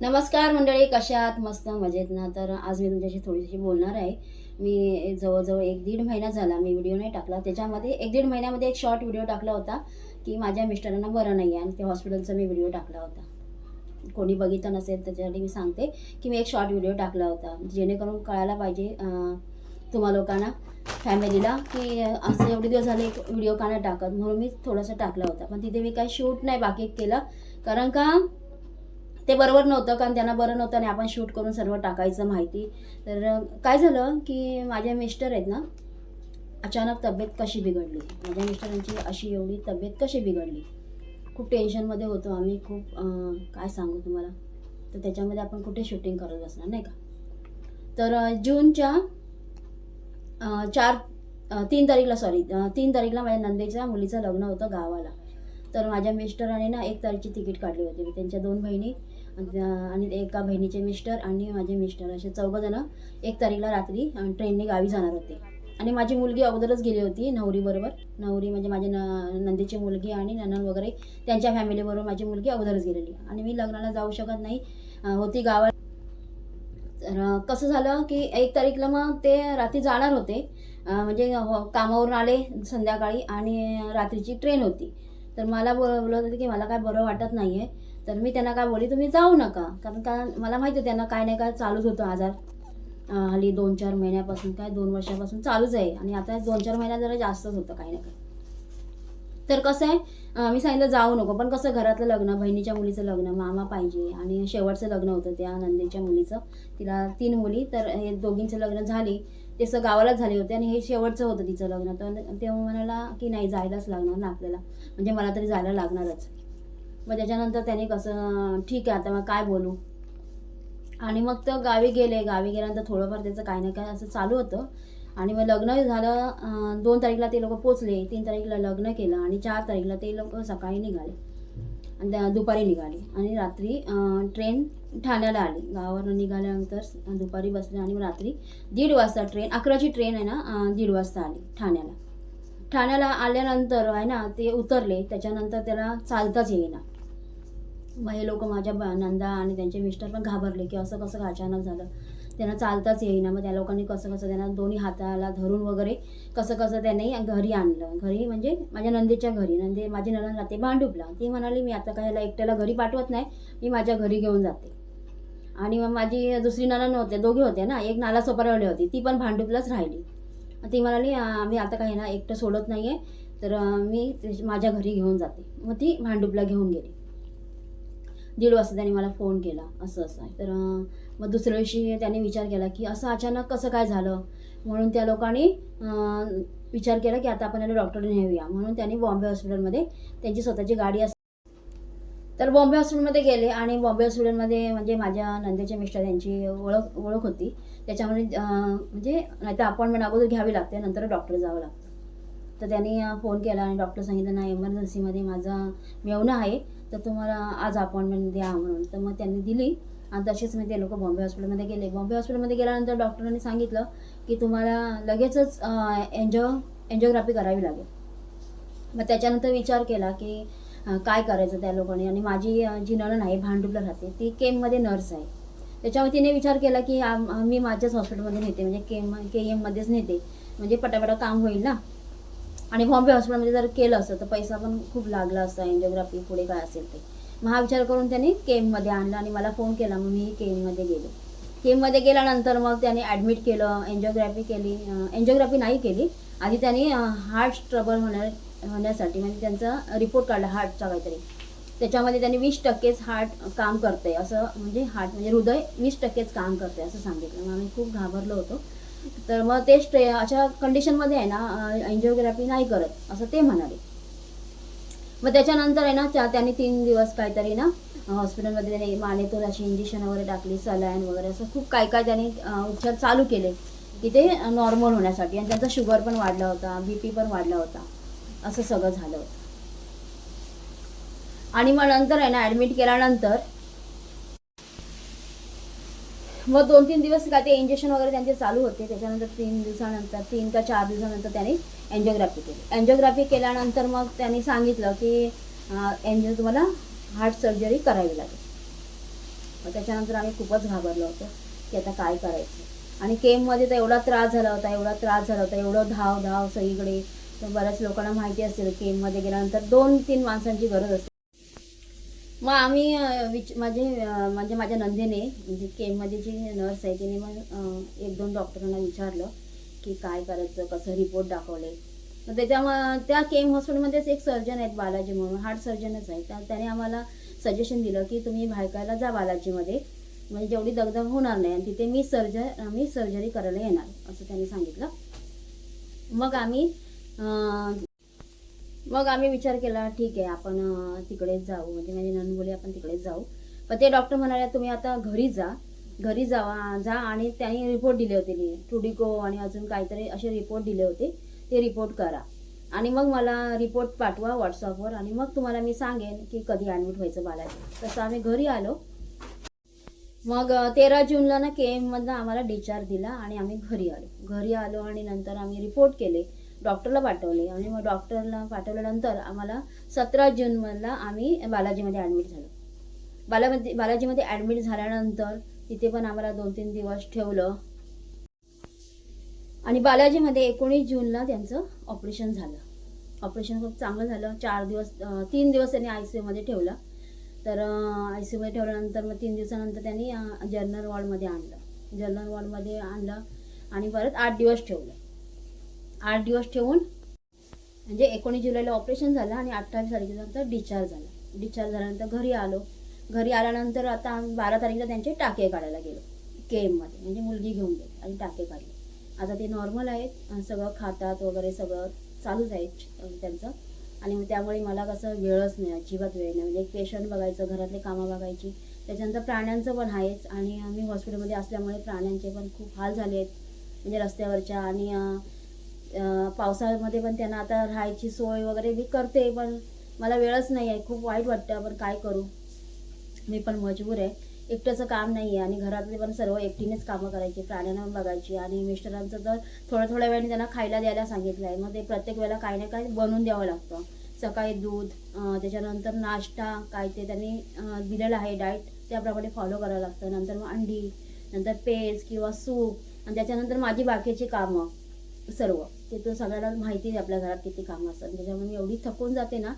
नमस्कार मंडळी कशात मस्त मजेत ना? तर आज मी तुमच्याशी थोडीशी बोलणार आहे. मी जवळजवळ एक दीड महिना झाला मी व्हिडिओ नाही टाकला. त्याच्यामध्ये एक दीड महिन्यामध्ये एक शॉर्ट व्हिडिओ टाकला होता की माझ्या मिस्टरांना बरं नाही आहे आणि त्या हॉस्पिटलचा मी व्हिडिओ टाकला होता. कोणी बघितलं नसेल त्याच्यासाठी मी सांगते की मी एक शॉर्ट व्हिडिओ टाकला होता. जेणेकरून कळायला पाहिजे तुम्हा लोकांना फॅमिलीला की असं एवढे दिवस झाले एक व्हिडिओ का नाही टाकत? म्हणून मी थोडासा टाकला होता. पण तिथे मी काही शूट नाही बाकी केलं. कारण का? ते बरोबर नव्हतं कारण त्यांना बरं नव्हतं आणि आपण शूट करून सर्व टाकायचं माहिती. तर काय झालं की माझे मिस्टर आहेत ना अचानक तब्येत कशी बिघडली. माझ्या मिस्टरांची अशी एवढी तब्येत कशी बिघडली. खूप टेन्शनमध्ये होतो आम्ही खूप काय सांगू तुम्हाला. तर त्याच्यामध्ये आपण कुठे शूटिंग करत बसणार नाही का? तर जूनच्या चार तीन तारीखला सॉरी तीन तारीखला माझ्या नंदेच्या मुलीचं लग्न होतं गावाला. तर माझ्या मिस्टराने ना एक तारीखची तिकीट काढली होती. मी त्यांच्या दोन बहिणी आणि एका बहिणीचे मिस्टर आणि माझे मिस्टर असे चौघंजणं एक तारीखला रात्री ट्रेनने गावी जाणार होते. आणि माझी मुलगी अगोदरच गेली होती नवरीबरोबर नवरी म्हणजे माझ्या न नंदीची मुलगी आणि ननन वगैरे त्यांच्या फॅमिलीबरोबर माझी मुलगी अगोदरच गेलेली. आणि मी लग्नाला जाऊ शकत नाही होती गावात. तर कसं झालं की एक तारीखला मग ते रात्री जाणार होते. म्हणजे हो- कामावरून आले संध्याकाळी आणि रात्रीची ट्रेन होती. तर मला बोलवलं बोलत होते की मला काय बरं वाटत नाही आहे तर मी त्यांना काय बोलली तुम्ही जाऊ नका. कारण का मला माहिती आहे त्यांना काय नाही काय चालूच होतं आजार. हल्ली दोन चार महिन्यापासून काय दोन वर्षापासून चालूच आहे. आणि आता दोन चार महिन्यात जरा जास्तच होतं काही ना काही. तर कसं आहे मी सांगितलं जाऊ नको. पण कसं घरातलं लग्न बहिणीच्या मुलीचं लग्न मामा पाहिजे आणि शेवटचं लग्न होतं त्या नंदेच्या मुलीचं. तिला तीन मुली तर हे दोघींचं लग्न झाली. ते सगळं गावालाच झाले होते आणि हे शेवटचं होतं तिचं लग्न. तर तेव्हा म्हणाला की नाही जायलाच लागणार ना आपल्याला. म्हणजे मला तरी जायला लागणारच. मग त्याच्यानंतर त्याने कसं ठीक आहे आता मग काय बोलू? आणि मग तर गावी गेले. गावी गेल्यानंतर थोडंफार त्याचं काही ना काय असं चालू होतं. आणि मग लग्न झालं दोन तारीखला ते लोक पोचले. तीन तारीखला लग्न केलं आणि चार तारीखला ते लोक सकाळी निघाले. आणि त्या- दुपारी निघाले. आणि रात्री ट्रेन ठाण्याला आली. गावावरून निघाल्यानंतर दुपारी बसले आणि मग रात्री दीड वाजता ट्रेन अकराची ट्रेन आहे ना दीड वाजता आली ठाण्याला. ठाण्याला आल्यानंतर आहे ना ते उतरले. त्याच्यानंतर त्याला चालताच येईना. मग हे लोक माझ्या ब- नंदा आणि त्यांचे मिस्टर पण घाबरले की असं कसं अचानक झालं. त्यांना चालताच येईना. मग त्या लोकांनी कसं कसं त्यांना दोन्ही हाताला धरून वगैरे कसं कसं त्यांनी घरी आणलं. घरी म्हणजे माझ्या नंदेच्या घरी. नंदे माझी नंद राहते भांडुपला. ती म्हणाली मी आता काय एकट्याला घरी पाठवत नाही. मी माझ्या घरी घेऊन जाते. आणि मग माझी दुसरी ननन होते दोघे होते ना. एक नाला सोपारवाडी होती. ती पण भांडुपलाच राहिली. ती म्हणाली मी आता काही ना एकटं सोडत नाही आहे तर मी माझ्या घरी घेऊन जाते. मग ती भांडुपला घेऊन गेली. दीड वाजता त्यांनी मला फोन केला. असं असं आहे. तर मग दुसऱ्या दिवशी त्यांनी विचार केला की असं अचानक कसं काय झालं? म्हणून त्या लोकांनी विचार केला की आता आपण याला डॉक्टर नेऊया. म्हणून त्यांनी बॉम्बे हॉस्पिटलमध्ये त्यांची स्वतःची गाडी असते तर बॉम्बे हॉस्पिटलमध्ये गेले आणि बॉम्बे हॉस्पिटलमध्ये म्हणजे माझ्या नंदेच्या मिस्टर यांची ओळख ओळख होती. त्याच्यामुळे म्हणजे नाहीतर अपॉइंटमेंट अगोदर घ्यावी लागते नंतर डॉक्टर जावं लागतं. तर त्यांनी फोन केला आणि डॉक्टर सांगितलं नाही एमर्जन्सीमध्ये माझा मेवणं आहे. तर तुम्हाला आज अपॉइंटमेंट द्या म्हणून. तर मग त्यांनी दिली. आणि तसेच मी ते लोक बॉम्बे हॉस्पिटलमध्ये गेले. बॉम्बे हॉस्पिटलमध्ये गेल्यानंतर डॉक्टरांनी सांगितलं की तुम्हाला लगेचच एन्जिओ एन्जिओग्राफी करावी लागेल. मग त्याच्यानंतर विचार केला की काय करायचं त्या लोकांनी? आणि माझी जी नणन आहे भांडुपला राहते ती केममध्ये नर्स आहे. त्याच्यामुळे तिने विचार केला की मी माझ्याच हॉस्पिटलमध्ये नेते. म्हणजे केम के एममध्येच नेते. म्हणजे पटापटा काम होईल ना? आणि बॉम्बे हॉस्पिटलमध्ये जर केलं असतं तर पैसा पण खूप लागला असता. एन्जिओग्राफी पुढे काय असेल ते. मग हा विचार करून त्यांनी केममध्ये आणला आणि मला फोन केला. मग मी केममध्ये गेले. केममध्ये गेल्यानंतर मग त्यांनी ॲडमिट केलं एन्जिओग्राफी केली. एन्जिओग्राफी नाही केली. आधी त्यांनी हार्ट ट्रबल होण्या होण्यासाठी म्हणजे त्यांचा रिपोर्ट काढला हार्टचा काहीतरी. त्याच्यामध्ये त्यांनी वीस टक्केच हार्ट काम करते असं म्हणजे हार्ट म्हणजे हृदय वीस टक्केच काम करते असं सांगितलं. मग आम्ही खूप घाबरलो होतो. तर मग ते स्ट्रे अशा कंडिशनमध्ये आहे ना एन्जिओग्राफी नाही करत असं ते म्हणाले. मग त्याच्यानंतर आहे ना त्या त्यांनी तीन दिवस काहीतरी ना हॉस्पिटलमध्ये त्याने मानेतून अशी इंजेक्शन वगैरे टाकली सलाईन वगैरे असं खूप काय काय त्याने उपचार चालू केले. की ते नॉर्मल होण्यासाठी. आणि त्यांचा शुगर पण वाढला होता बी पी पण वाढला होता. असं सगळं झालं होतं. आणि मग नंतर आहे ना ॲडमिट केल्यानंतर मग दोन तीन दिवस काय ते इंजेक्शन वगैरे त्यांचे चालू होते. त्याच्यानंतर तीन दिवसानंतर तीन का चार दिवसानंतर त्यांनी एन्जिओग्राफी केली. एन्जिओग्राफी केल्यानंतर मग त्यांनी सांगितलं की एन्जिओ तुम्हाला हार्ट सर्जरी करावी लागेल. मग त्याच्यानंतर आम्ही खूपच घाबरलो होतो की आता काय करायचं. आणि केममध्ये तर एवढा त्रास झाला होता एवढा त्रास झाला होता एवढं धाव धाव सगळीकडे. तर बऱ्याच लोकांना माहिती असेल केममध्ये गेल्यानंतर दोन तीन माणसांची गरज असते. मग आम्ही विच माझे म्हणजे माझ्या नंदेने म्हणजे केममध्ये म्हणजे जी नर्स आहे तिने मग एक दोन डॉक्टरांना विचारलं की काय करायचं कसं रिपोर्ट दाखवले. मग त्याच्या त्या केम हॉस्पिटलमध्येच एक सर्जन आहेत बालाजी म्हणून हार्ट सर्जनच आहे. त्या त्याने आम्हाला सजेशन दिलं की तुम्ही भायकायला जा बालाजीमध्ये म्हणजे जेवढी दगदग होणार नाही आणि तिथे मी सर्ज मी सर्जरी करायला येणार असं त्यांनी सांगितलं. मग आम्ही मग आम्ही विचार केला ठीक आहे आपण तिकडेच जाऊ. म्हणजे माझी नन बोली आपण तिकडेच जाऊ. पण ते डॉक्टर म्हणाले तुम्ही आता घरी जा. घरी जावा जा आणि त्यांनी रिपोर्ट दिले होते टुडिको आणि अजून काहीतरी असे रिपोर्ट दिले होते. ते रिपोर्ट करा. आणि मग मला रिपोर्ट पाठवा व्हॉट्सअपवर आणि मग तुम्हाला मी सांगेन की कधी ॲडमिट व्हायचं बालाजी तसं आम्ही घरी आलो. मग तेरा जूनला ना के एममधनं आम्हाला डिस्चार्ज दिला आणि आम्ही घरी आलो. घरी आलो आणि नंतर आम्ही रिपोर्ट केले. डॉक्टरला पाठवले. आणि मग डॉक्टरला पाठवल्यानंतर आम्हाला सतरा जूनला आम्ही बालाजीमध्ये ॲडमिट झालो. बालामध्ये बालाजीमध्ये ॲडमिट झाल्यानंतर तिथे पण आम्हाला दोन तीन दिवस ठेवलं. आणि बालाजीमध्ये एकोणीस जूनला त्यांचं ऑपरेशन झालं. ऑपरेशन खूप चांगलं झालं. चार दिवस तीन दिवस त्यांनी आय सी यूमध्ये ठेवलं. तर आय सी यूमध्ये ठेवल्यानंतर मग तीन दिवसानंतर त्यांनी जर्नल वॉर्डमध्ये आणलं. जर्नल वॉर्डमध्ये आणलं आणि परत आठ दिवस ठेवलं. आठ दिवस ठेवून म्हणजे एकोणीस जुलैला ऑपरेशन झालं आणि अठ्ठावीस तारखेनंतर डिस्चार्ज झाला. डिस्चार्ज झाल्यानंतर घरी आलो. घरी आल्यानंतर आता आम्ही बारा तारखेला त्यांचे टाके काढायला गेलो. के एममध्ये म्हणजे मुलगी घेऊन गेली आणि टाके काढले. आता ते नॉर्मल आहेत. सगळं खातात वगैरे सगळं चालूच आहे त्यांचं. आणि मग त्यामुळे मला कसं वेळच नाही अजिबात वेळ नाही. म्हणजे एक पेशंट बघायचं घरातले कामं बघायची. त्याच्यानंतर प्राण्यांचं पण आहेच. आणि आम्ही हॉस्पिटलमध्ये असल्यामुळे प्राण्यांचे पण खूप हाल झाले आहेत. म्हणजे रस्त्यावरच्या आणि पावसाळ्यामध्ये पण त्यांना आता राहायची सोय वगैरे मी करते पण मला वेळच नाही आहे. खूप वाईट वाटतं आपण काय करू? मी पण मजबूर आहे. एकट्याचं काम नाही आहे आणि घरातले पण सर्व एकटीनेच कामं करायची प्राण्यांना बघायची. आणि मिस्टरांचं तर थोड्या थोड्या वेळाने त्यांना खायला द्यायला सांगितलं आहे. मग ते प्रत्येक वेळेला काही ना काही बनवून द्यावं लागतं. सकाळी दूध त्याच्यानंतर नाश्ता काय ते त्यांनी दिलेलं आहे. डाएट त्याप्रमाणे फॉलो करावं लागतं. नंतर मग अंडी नंतर पेज किंवा सूप आणि त्याच्यानंतर माझी बाकीची कामं सर्व. ते तर सगळ्यांना माहिती आहे आपल्या घरात किती कामं असतात. त्याच्यामुळे मी एवढी थकून जाते ना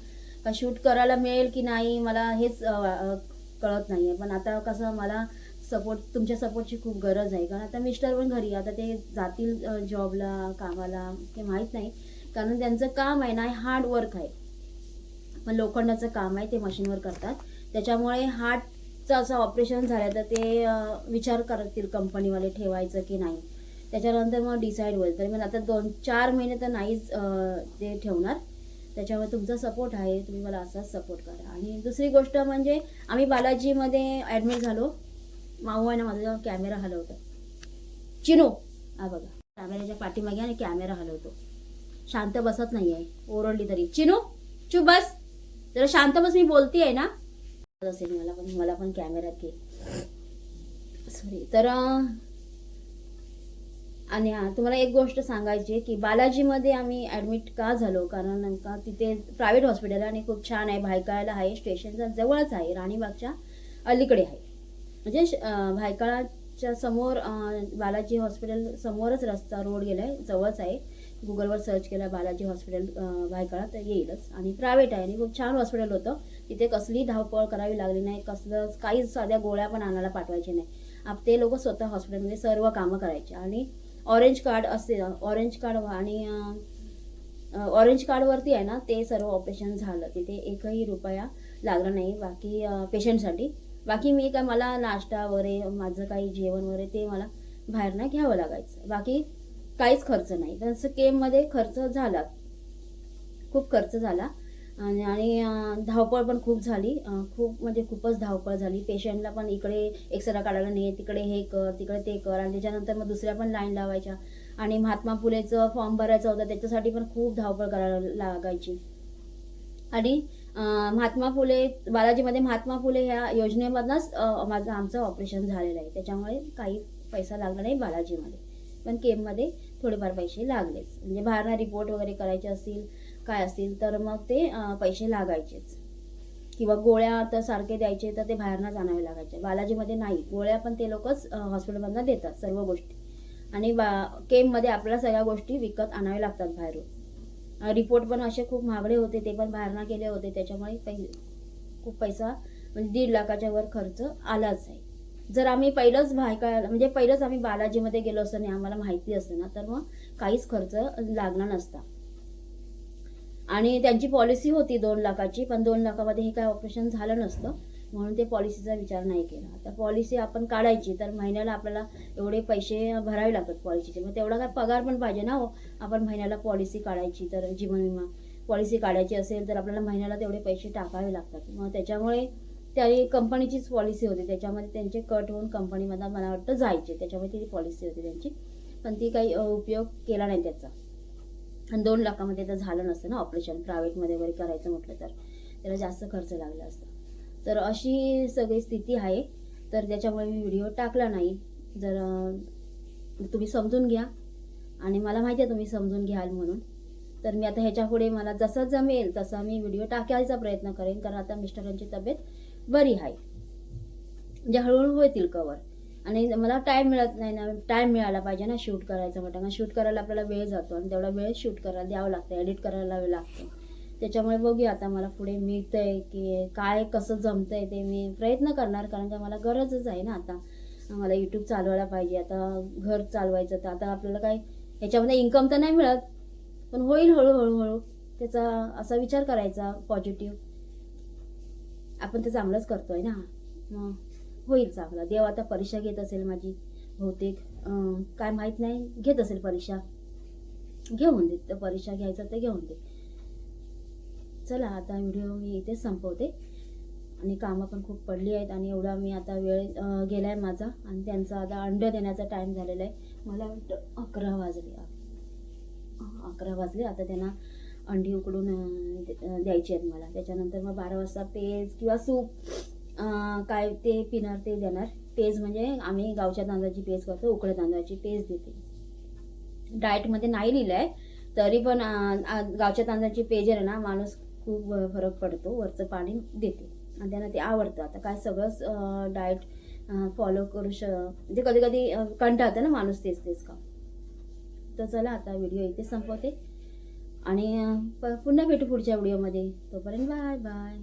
का शूट करायला मिळेल की नाही मला हेच कळत नाही आहे पण आता कसं मला सपोर्ट तुमच्या सपोर्टची खूप गरज आहे. कारण आता मिस्टर पण घरी आता ते जातील जॉबला कामाला ते माहीत नाही. कारण त्यांचं काम आहे ना हार्ड वर्क आहे. पण लोखंडाचं काम आहे ते मशीनवर करतात. त्याच्यामुळे हार्टचं असं ऑपरेशन झालं तर ते विचार करतील कंपनीवाले ठेवायचं की नाही. त्याच्यानंतर मग डिसाईड होईल. तरी मग आता दोन चार महिने तर नाहीच ते ठेवणार. त्याच्यामुळे तुमचा सपोर्ट आहे तुम्ही मला असाच सपोर्ट करा. आणि दुसरी गोष्ट म्हणजे आम्ही बालाजीमध्ये ॲडमिट झालो. माऊ आहे ना माझा कॅमेरा हलवतो. चिनू हा बघा. कॅमेऱ्याच्या पाठीमागे आणि कॅमेरा हलवतो. शांत बसत नाही आहे ओरडली तरी. चिनू चुप बस. जरा शांत बस मी बोलते आहे ना. असेल मला पण मला पण कॅमेऱ्यात घे. सॉरी तर आणि हा तुम्हाला एक गोष्ट सांगायची की बालाजीमध्ये आम्ही ॲडमिट का झालो? कारण का तिथे प्रायव्हेट हॉस्पिटल आहे आणि खूप छान आहे भायकाळाला आहे स्टेशनच्या जवळच आहे राणीबागच्या अलीकडे आहे. म्हणजे श- समोर बालाजी हॉस्पिटल समोरच रस्ता रोड गेला आहे जवळच आहे. गुगलवर सर्च केला बालाजी हॉस्पिटल भायकाळा तर येईलच. आणि प्रायव्हेट आहे आणि खूप छान हॉस्पिटल होतं. तिथे कसली धावपळ करावी लागली नाही कसलं काहीच साध्या गोळ्या पण आणायला पाठवायचे नाही. आप ते लोक स्वतः हॉस्पिटलमध्ये सर्व कामं करायचे. आणि ऑरेंज कार्ड असते ऑरेंज कार्ड आणि ऑरेंज कार्डवरती आहे ना ते सर्व ऑपरेशन झालं. तिथे एकही रुपया लागला नाही. बाकी पेशंटसाठी बाकी मी काय मला नाश्ता वगैरे माझं काही जेवण वगैरे ते मला बाहेर नाही घ्यावं लागायचं. बाकी काहीच खर्च नाही. तसं केममध्ये खर्च झाला. खूप खर्च झाला. आणि आणि धावपळ पण खूप झाली. खूप म्हणजे खूपच धावपळ झाली. पेशंटला पण इकडे एक्सरा काढायला नाही तिकडे हे कर तिकडे ते कर आणि त्याच्यानंतर मग दुसऱ्या पण लाईन लावायच्या. आणि महात्मा फुलेचं फॉर्म भरायचं होतं त्याच्यासाठी पण खूप धावपळ करायला लागायची. आणि महात्मा फुले बालाजीमध्ये महात्मा फुले ह्या योजनेमधनंच माझं आमचं ऑपरेशन झालेलं आहे. त्याच्यामुळे काही पैसा लागला नाही बालाजीमध्ये. पण केममध्ये थोडेफार पैसे लागलेच. म्हणजे बाहेरना रिपोर्ट वगैरे करायचे असतील काय असतील तर मग ते पैसे लागायचेच. किंवा गोळ्या तर सारखे द्यायचे तर ते बाहेरनंच आणावे लागायचे. बालाजीमध्ये नाही. गोळ्या पण ते लोकच हॉस्पिटलमधनं देतात सर्व गोष्टी. आणि बा केममध्ये आपल्याला सगळ्या गोष्टी विकत आणाव्या लागतात बाहेरून. रिपोर्ट पण असे खूप महागडे होते ते पण बाहेरनं केले होते. त्याच्यामुळे पै खूप पैसा म्हणजे दीड लाखाच्या वर खर्च आलाच आहे. जर आम्ही पहिलंच भायका म्हणजे पहिलंच आम्ही बालाजीमध्ये गेलो असतो आणि आम्हाला माहिती असतं ना तर मग काहीच खर्च लागला नसता. आणि त्यांची पॉलिसी होती दोन लाखाची पण दोन लाखामध्ये हे काय ऑपरेशन झालं नसतं. म्हणून ते पॉलिसीचा विचार नाही केला. आता पॉलिसी आपण काढायची तर महिन्याला आपल्याला एवढे पैसे भरावे लागतात पॉलिसीचे मग तेवढा काय पगार पण पाहिजे ना हो. आपण महिन्याला पॉलिसी काढायची तर जीवन विमा पॉलिसी काढायची असेल तर आपल्याला महिन्याला तेवढे पैसे टाकावे लागतात. मग त्याच्यामुळे त्याही कंपनीचीच पॉलिसी होती. त्याच्यामध्ये त्यांचे कट होऊन कंपनीमधला मला वाटतं जायचे. त्याच्यामुळे ती पॉलिसी होती त्यांची. पण ती काही उपयोग केला नाही त्याचा. आणि दोन लाखामध्ये तर झालं नसतं ना ऑपरेशन प्रायव्हेटमध्ये वगैरे करायचं म्हटलं तर. त्याला जास्त खर्च लागला असता. तर अशी सगळी स्थिती आहे. तर त्याच्यामुळे मी व्हिडिओ टाकला नाही. जर तुम्ही समजून घ्या. आणि मला माहिती आहे तुम्ही समजून घ्याल म्हणून. तर मी आता ह्याच्या पुढे मला जसं जमेल तसा मी व्हिडिओ टाकायचा प्रयत्न करेन. कारण आता मिस्टरांची तब्येत बरी आहे. म्हणजे हळूहळू होतील कवर आणि मला टाईम मिळत नाही ना टाईम मिळाला पाहिजे ना शूट करायचं म्हटलं. शूट करायला आपल्याला वेळ जातो आणि तेवढा वेळ शूट करायला द्यावं लागतं एडिट करायला वेळ लागतो. त्याच्यामुळे बघूया आता मला पुढे मिळतंय की काय कसं जमतंय ते मी प्रयत्न करणार कारण का मला गरजच आहे ना आता. मला यूट्यूब चालवायला पाहिजे आता घर चालवायचं तर आता आपल्याला काय ह्याच्यामध्ये इन्कम तर नाही मिळत पण होईल हळूहळू हळू. त्याचा असा विचार करायचा पॉझिटिव्ह आपण ते चांगलंच करतोय ना. मग होईल चांगला. देव आता परीक्षा घेत असेल माझी बहुतेक. काय माहीत नाही. घेत असेल परीक्षा. घेऊन दे. तर परीक्षा घ्यायचं तर घेऊन दे. चला आता व्हिडिओ मी इथेच संपवते. आणि कामं पण खूप पडली आहेत आणि एवढा मी आता वेळ गेला आहे माझा. आणि त्यांचा आता अंड देण्याचा टाईम झालेला आहे. मला वाटतं अकरा वाजले. अकरा वाजले. आता त्यांना अंडी उकडून दे- द्यायची आहेत मला. त्याच्यानंतर मग बारा वाजता पेज किंवा सूप. काय ते पिणार ते देणार. पेज म्हणजे आम्ही गावच्या तांदळाची पेज करतो उकड्या तांदळाची पेज देते. डाएटमध्ये नाही लिहिलं आहे तरी पण गावच्या तांदळाची पेज आहे ना माणूस खूप फरक पडतो वरचं पाणी देते. आणि त्यांना ते आवडतं. आता काय सगळंच डाएट फॉलो करू श म्हणजे कधी कधी कंटाळतं ना माणूस तेच तेच का तर चला आता व्हिडिओ इथे संपवते. आणि प- पुन्हा भेटू पुढच्या व्हिडिओमध्ये तोपर्यंत बाय बाय